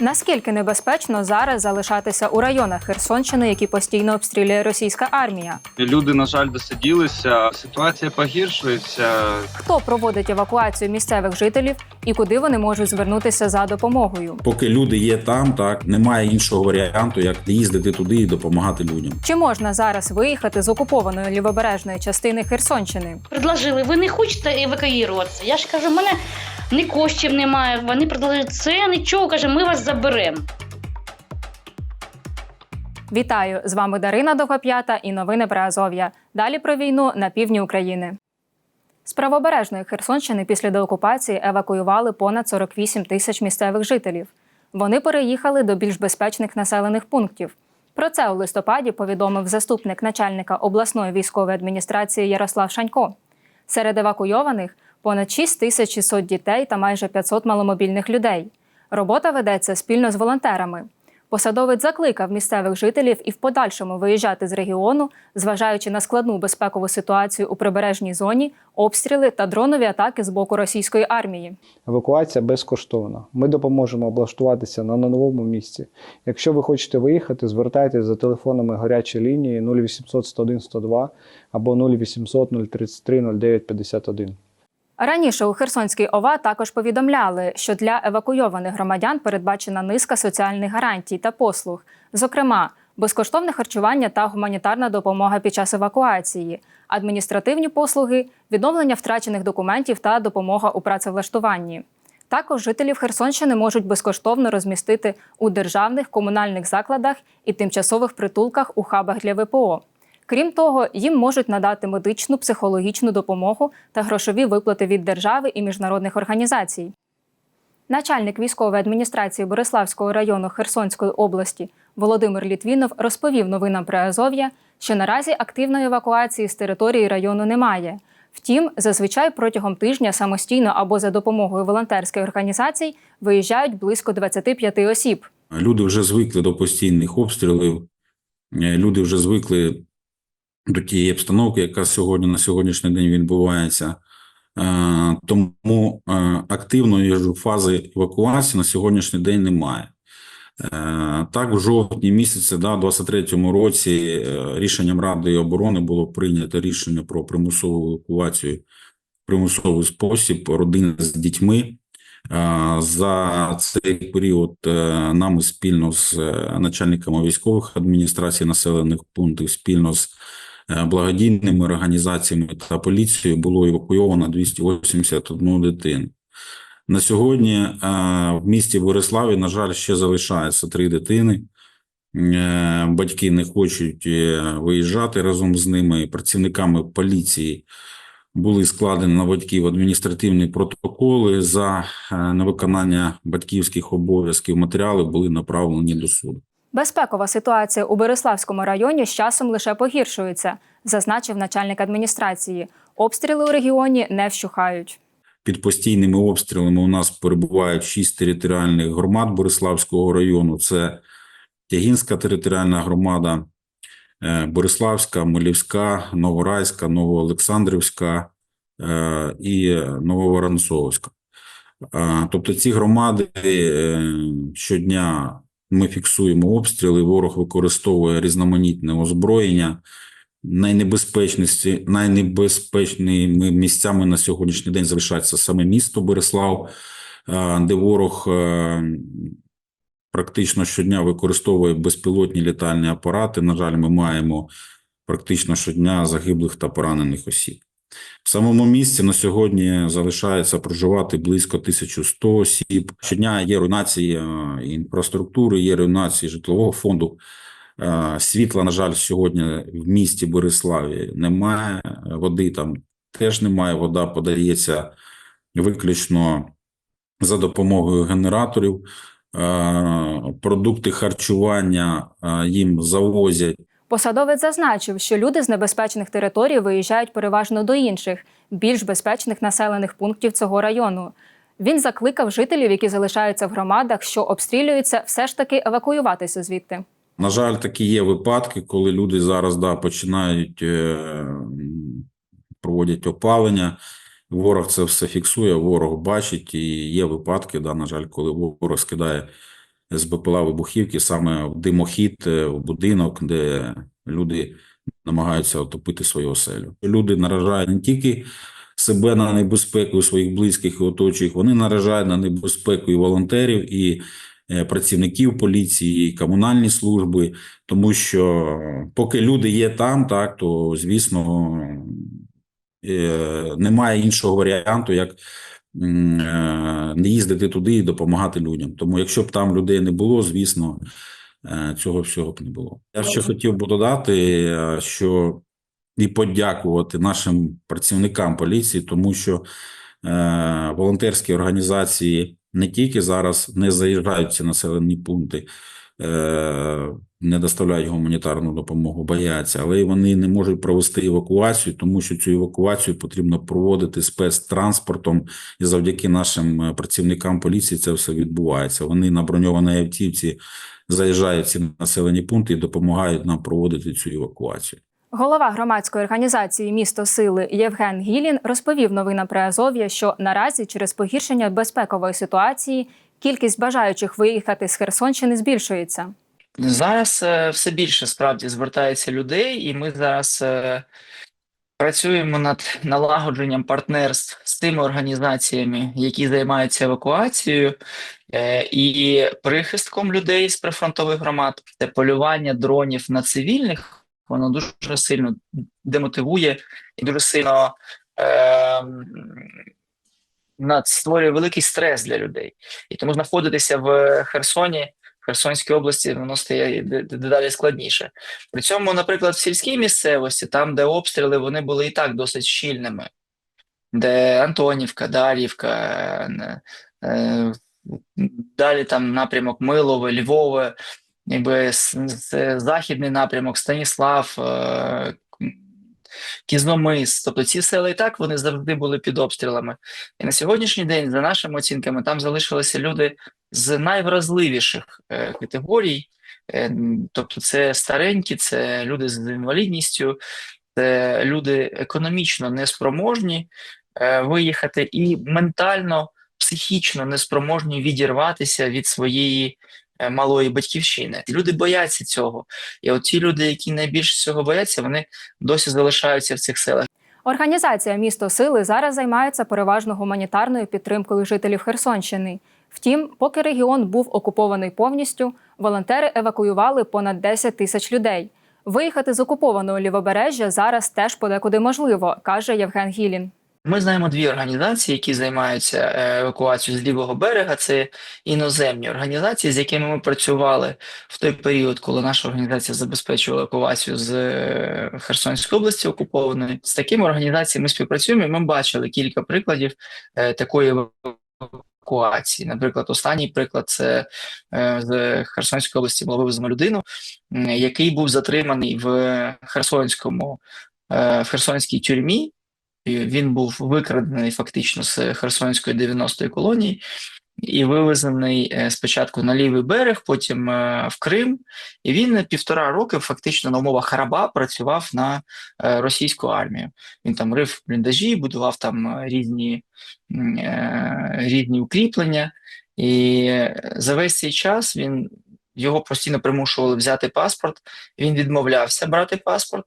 Наскільки небезпечно зараз залишатися у районах Херсонщини, які постійно обстрілює російська армія? Люди, на жаль, досиділися. Ситуація погіршується. Хто проводить евакуацію місцевих жителів і куди вони можуть звернутися за допомогою? Поки люди є там, так немає іншого варіанту, як їздити туди і допомагати людям. Чи можна зараз виїхати з окупованої лівобережної частини Херсонщини? Предложили, ви не хочете евакуюватися? Я ж кажу, мене ні коштів немає. Вони предложили це нічого, каже, ми вас заберемо. Вітаю! З вами Дарина Довгоп'ята і новини про Азов'я. Далі про війну на півдні України. З правобережної Херсонщини після деокупації евакуювали понад 48 тисяч місцевих жителів. Вони переїхали до більш безпечних населених пунктів. Про це у листопаді повідомив заступник начальника обласної військової адміністрації Ярослав Шанько. Серед евакуйованих понад 6 тисяч 600 дітей та майже 500 маломобільних людей. Робота ведеться спільно з волонтерами. Посадовець закликав місцевих жителів і в подальшому виїжджати з регіону, зважаючи на складну безпекову ситуацію у прибережній зоні, обстріли та дронові атаки з боку російської армії. Евакуація безкоштовна. Ми допоможемо облаштуватися на новому місці. Якщо ви хочете виїхати, звертайтеся за телефонами гарячої лінії 0800 101 102 або 0800 033 09 51. Раніше у Херсонській ОВА також повідомляли, що для евакуйованих громадян передбачена низка соціальних гарантій та послуг, зокрема, безкоштовне харчування та гуманітарна допомога під час евакуації, адміністративні послуги, відновлення втрачених документів та допомога у працевлаштуванні. Також жителів Херсонщини можуть безкоштовно розмістити у державних комунальних закладах і тимчасових притулках у хабах для ВПО. Крім того, їм можуть надати медичну, психологічну допомогу та грошові виплати від держави і міжнародних організацій. Начальник військової адміністрації Бориславського району Херсонської області Володимир Літвінов розповів новинам про Азов'я, що наразі активної евакуації з території району немає. Втім, зазвичай протягом тижня самостійно або за допомогою волонтерських організацій виїжджають близько 25 осіб. Люди вже звикли до постійних обстрілів. е, Люди вже звикли до тієї обстановки, яка сьогодні на сьогоднішній день відбувається. Е, Тому е, активної фази евакуації на сьогоднішній день немає. Е, Так, в жовтні місяці, да, 23-му році, рішенням Ради оборони було прийнято рішення про примусову евакуацію примусовий спосіб родин з дітьми. За цей період нами спільно з начальниками військових адміністрацій населених пунктів, спільно з благодійними організаціями та поліцією було евакуйовано 281 дитину. На сьогодні е, в місті Бориславі, на жаль, ще залишається три дитини. Е, Батьки не хочуть е, виїжджати разом з ними. Працівниками поліції були складені на батьків адміністративні протоколи за е, невиконання батьківських обов'язків. Матеріали були направлені до суду. Безпекова ситуація у Береславському районі з часом лише погіршується, зазначив начальник адміністрації. Обстріли у регіоні не вщухають. Під постійними обстрілами у нас перебувають шість територіальних громад Бориславського району. Це Тягінська територіальна громада, е, Бориславська, Милівська, Новорайська, Новоолександрівська е, і Нововоронцовська. Е, Тобто ці громади щодня ми фіксуємо обстріли, ворог використовує різноманітне озброєння. Найнебезпечніші, найнебезпечними місцями на сьогоднішній день залишається саме місто Береслав, е, де ворог е, практично щодня використовує безпілотні літальні апарати. На жаль, ми маємо практично щодня загиблих та поранених осіб. В самому місці на сьогодні залишається проживати близько 1100 осіб. Щодня є руйнації е, інфраструктури, є руйнації житлового фонду. Е, Світла, на жаль, сьогодні в місті Бориславі немає. Води там теж немає. Вода подається виключно за допомогою генераторів. Е, Продукти харчування їм завозять Посадовець зазначив, що люди з небезпечних територій виїжджають переважно до інших, більш безпечних населених пунктів цього району. Він закликав жителів, які залишаються в громадах, що обстрілюються, все ж таки евакуюватися звідти. На жаль, такі є випадки, коли люди зараз да, починають е, проводять опалення. Ворог це все фіксує, ворог бачить, і є випадки, да, на жаль, коли ворог скидає з БПЛА вибухівки саме в димохід, е, в будинок, де люди намагаються отопити свою оселю. Люди наражають не тільки себе на небезпеку своїх близьких і оточуючих, вони наражають на небезпеку і волонтерів, і е, працівників поліції, і комунальні служби, тому що поки люди є там, так то звісно е, немає іншого варіанту, як не їздити туди і допомагати людям. Тому, якщо б там людей не було, звісно, е, цього всього б не було. Я ще хотів би додати, е, що і подякувати нашим працівникам поліції, тому що е, волонтерські організації не тільки зараз не заїжджають ці населені пункти, е, не доставляють гуманітарну допомогу, бояться, але вони не можуть провести евакуацію, тому що цю евакуацію потрібно проводити спецтранспортом, і завдяки нашим е, працівникам поліції це все відбувається. Вони на броньованій автівці заїжджають в ці населені пункти і допомагають нам проводити цю евакуацію. Голова громадської організації Місто Сили Євген Гілін розповів новинам при Азов'я, що наразі через погіршення безпекової ситуації кількість бажаючих виїхати з Херсонщини збільшується. Зараз е, все більше справді звертається людей, і ми зараз е, працюємо над налагодженням партнерств з тими організаціями, які займаються евакуацією е, і прихистком людей з прифронтових громад. Це полювання дронів на цивільних. Воно дуже сильно демотивує і дуже сильно е, створює великий стрес для людей. І тому знаходитися в Херсоні Херсонській області воно стає дедалі складніше. При цьому, наприклад, в сільській місцевості, там, де обстріли, вони були і так досить щільними, де Антонівка, Дар'ївка, е, е, далі там напрямок Милове, Львове, якби західний напрямок, Станіслав, е, Кізномис. Тобто ці села і так вони завжди були під обстрілами. І на сьогоднішній день, за нашими оцінками, там залишилися люди з найвразливіших е, категорій, Е, тобто це старенькі, це люди з інвалідністю, це люди економічно неспроможні е, виїхати і ментально, психічно неспроможні відірватися від своєї малої батьківщини. Люди бояться цього. І от ті люди, які найбільше цього бояться, вони досі залишаються в цих селах. Організація Місто Сили зараз займається переважно гуманітарною підтримкою жителів Херсонщини. Втім, поки регіон був окупований повністю, волонтери евакуювали понад 10 тисяч людей. Виїхати з окупованого лівобережжя зараз теж подекуди можливо, каже Євген Гілін. Ми знаємо дві організації, які займаються е, евакуацією з лівого берега. Це іноземні організації, з якими ми працювали в той період, коли наша організація забезпечувала евакуацію з е, Херсонської області окупованої. З такими організаціями ми співпрацюємо. і Ми бачили кілька прикладів е, такої евакуації. Наприклад, останній приклад це з Херсонської області було вивезено людину, який був затриманий в Херсонському в Херсонській тюрмі. Він був викрадений фактично з Херсонської 90-ї колонії і вивезений е, спочатку на лівий берег, потім е, в Крим. І він півтора роки фактично на умовах раба працював на е, російську армію. Він там рив бліндажі, будував там різні, різні укріплення. І за весь цей час він його постійно примушували взяти паспорт. Він відмовлявся брати паспорт,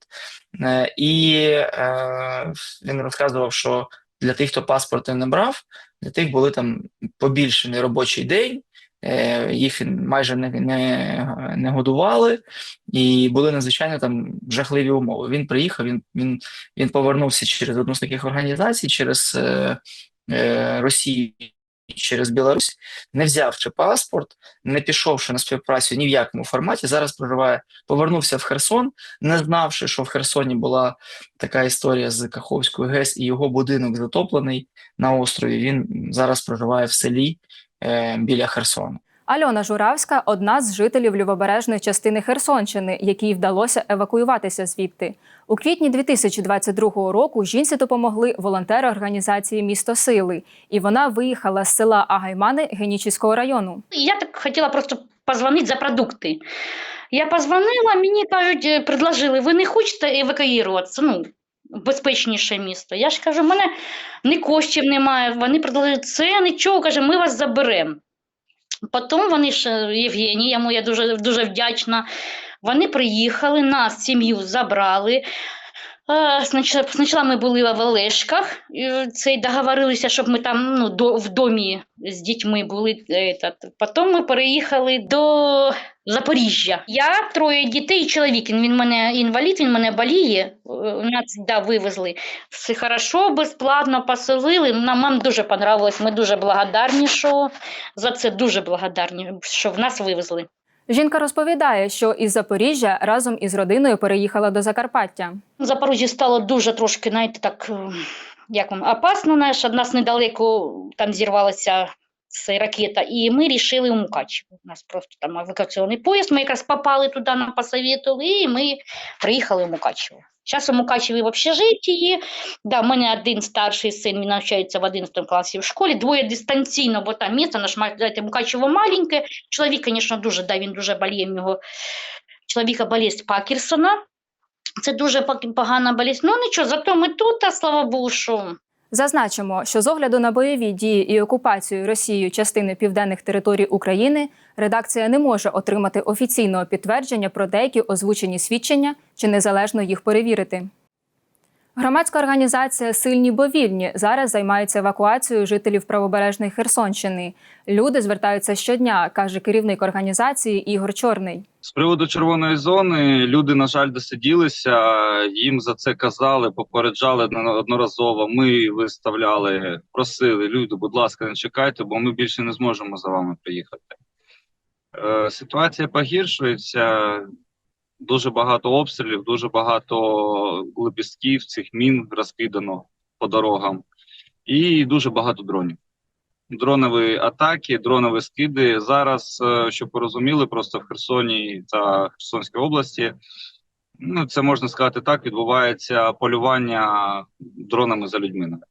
Е, і е, він розказував, що для тих, хто паспорти не брав, для тих були там побільшений робочий день. е, Їх майже не, не, не годували, і були надзвичайно там жахливі умови. Він приїхав, він, він, він повернувся через одну з таких організацій, через Росію, через Білорусь, не взявши паспорт, не пішовши на співпрацю ні в якому форматі. Зараз проживає, повернувся в Херсон, не знавши, що в Херсоні була така історія з Каховською ГЕС, і його будинок затоплений на острові. Він зараз проживає в селі е, біля Херсону. Альона Журавська одна з жителів лівобережної частини Херсонщини, якій вдалося евакуюватися звідти. У квітні 2022 року жінці допомогли волонтери організації Місто Сили, і вона виїхала з села Агаймани Генічіського району. Я так хотіла просто позвонити за продукти. Я позвонила, мені кажуть, е, предложили, ви не хочете евакуюватися? Ну, безпечніше місто. Я ж кажу, в мене ні коштів немає. Вони предложили, це нічого, каже, ми вас заберемо. Потім вони ж е, йому я дуже, дуже вдячна. Вони приїхали, нас сім'ю забрали. Е, Спочатку ми були в Олешках, це договорилися, щоб ми там ну, до, в домі з дітьми були. Потім ми переїхали до Запоріжжя. Я троє дітей і чоловік. Він мене інвалід, він мене боліє. Е, Нас да, вивезли. Все хорошо, безплатно поселили. Нам, нам дуже понравилось. Ми дуже благодарні, що за це дуже благодарні, що в нас вивезли. Жінка розповідає, що із Запоріжжя разом із родиною переїхала до Закарпаття. В Запоріжжі стало дуже трошки, знаєте, так, е, як вам, опасно, знаєш, від нас недалеко там зірвалася ця ракета, і ми рішили у Мукачево. У нас просто там евакуаційний поїзд, ми якраз попали туди, нам посоветували, і ми приїхали в Мукачево. Зараз у Мукачеві в общежитті. Да, в мене один старший син, він навчається в 11 класі в школі, двоє дистанційно, бо там місце, наш знаєте, Мукачево маленьке. Чоловік, звісно, дуже, да, він дуже боліє, в нього чоловіка болість Пакерсона. Це дуже погана болість. Ну нічого, зато ми тут, а слава Богу, що Зазначимо, що з огляду на бойові дії і окупацію Росією частини південних територій України редакція не може отримати офіційного підтвердження про деякі озвучені свідчення чи незалежно їх перевірити. Громадська організація Сильні бо вільні зараз займається евакуацією жителів правобережної Херсонщини. Люди звертаються щодня, каже керівник організації Ігор Чорний. З приводу червоної зони люди, на жаль, досиділися. Їм за це казали, попереджали неодноразово. Ми виставляли, просили люди, будь ласка, не чекайте, бо ми більше не зможемо за вами приїхати. Е, ситуація погіршується. Дуже багато обстрілів, дуже багато лепістків, цих мін розкидано по дорогам, і дуже багато дронів. Дронові атаки, дронові скиди. Зараз, е, щоб ви розуміли, просто в Херсоні та Херсонській області, ну це можна сказати так, відбувається полювання дронами за людьми навіть.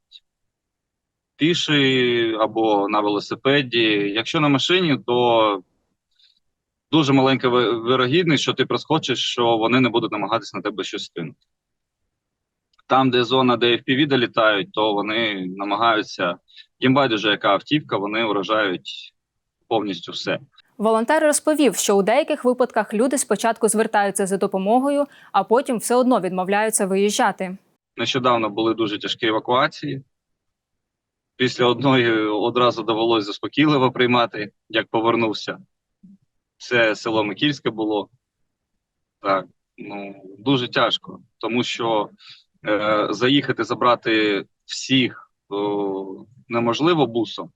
Піші або на велосипеді. Якщо на машині, то дуже маленька вирогідність, що ти проскочиш, що вони не будуть намагатися на тебе щось скинути. Там, де зона, де FPV долітають, то вони намагаються, їм байдуже, яка автівка, вони вражають повністю все. Волонтер розповів, що у деяких випадках люди спочатку звертаються за допомогою, а потім все одно відмовляються виїжджати. Нещодавно були дуже тяжкі евакуації. Після одної одразу довелося заспокійливо приймати, як повернувся. Це село Микільське було. Так, ну дуже тяжко, тому що е, заїхати, забрати всіх о, неможливо бусом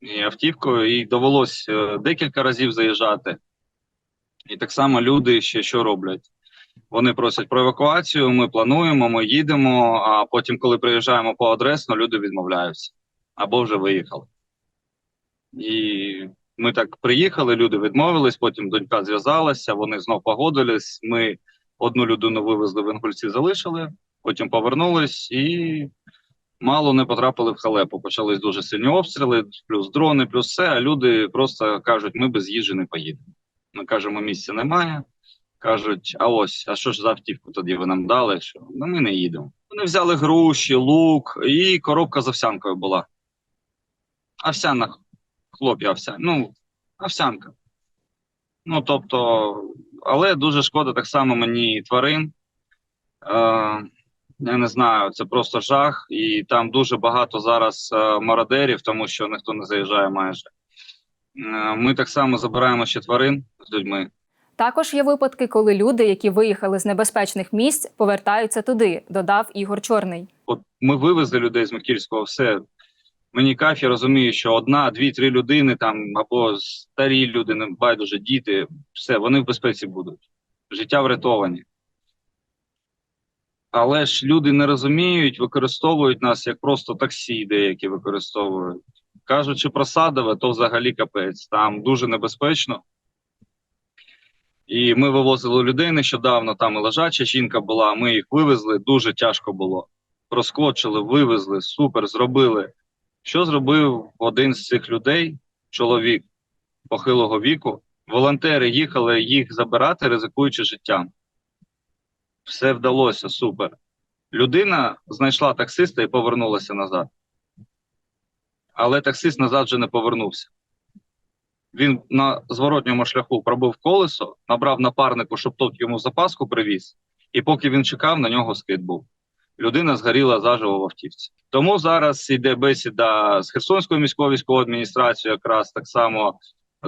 і автівкою, і довелось е, декілька разів заїжджати. І так само люди ще що роблять? Вони просять про евакуацію, ми плануємо, ми їдемо, а потім, коли приїжджаємо по адресно, люди відмовляються або вже виїхали. І ми так приїхали, люди відмовились, потім донька зв'язалася, вони знов погодились. Ми одну людину вивезли в Інгульці, залишили, потім повернулись і мало не потрапили в халепу. Почались дуже сильні обстріли, плюс дрони, плюс все. А люди просто кажуть, ми без їжі не поїдемо. Ми кажемо, місця немає. Кажуть, а ось, а що ж за автівку тоді ви нам дали? Що ну ми не їдемо. Вони взяли груші, лук, і коробка з овсянкою була. Овсяна, хлоп'я овсяна. Ну, овсянка. Ну, тобто, але дуже шкода так само мені тварин. Е, я не знаю, це просто жах, і там дуже багато зараз е, мародерів, тому що ніхто не заїжджає майже. Е, ми так само забираємо ще тварин з людьми. Також є випадки, коли люди, які виїхали з небезпечних місць, повертаються туди, додав Ігор Чорний. От ми вивезли людей з Микільського, все. Мені кайф, я розумію, що одна, дві, три людини там або старі люди, не байдуже діти, все, вони в безпеці будуть. Життя врятовані. Але ж люди не розуміють, використовують нас як просто таксі, деякі використовують. Кажучи про садове, то взагалі капець. Там дуже небезпечно. І ми вивозили людей нещодавно, там і лежача жінка була, ми їх вивезли, дуже тяжко було. Проскочили, вивезли, супер, зробили. Що зробив один з цих людей, чоловік похилого віку? Волонтери їхали їх забирати, ризикуючи життям. Все вдалося, супер. Людина знайшла таксиста і повернулася назад. Але таксист назад вже не повернувся. Він на зворотньому шляху пробив колесо, набрав напарнику, щоб тот йому запаску привіз, і поки він чекав, на нього скид був. Людина згоріла заживо в автівці. Тому зараз йде бесіда з Херсонською міською військовою адміністрацією, якраз так само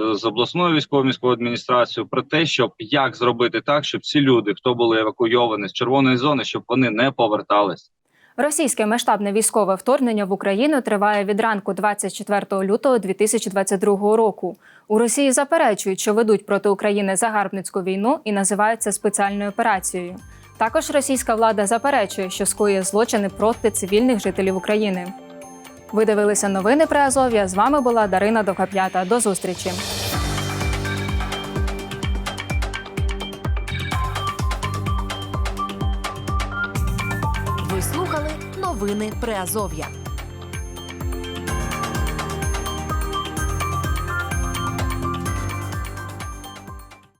е, з обласною військовою міською адміністрацією, про те, щоб як зробити так, щоб ці люди, хто були евакуйовані з червоної зони, щоб вони не повертались. Російське масштабне військове вторгнення в Україну триває від ранку 24 лютого 2022 року. У Росії заперечують, що ведуть проти України загарбницьку війну і називають це спеціальною операцією. Також російська влада заперечує, що скоює злочини проти цивільних жителів України. Ви дивилися новини при Азов'я. З вами була Дарина Довгап'ята. До зустрічі. Ви слухали новини Приазов'я.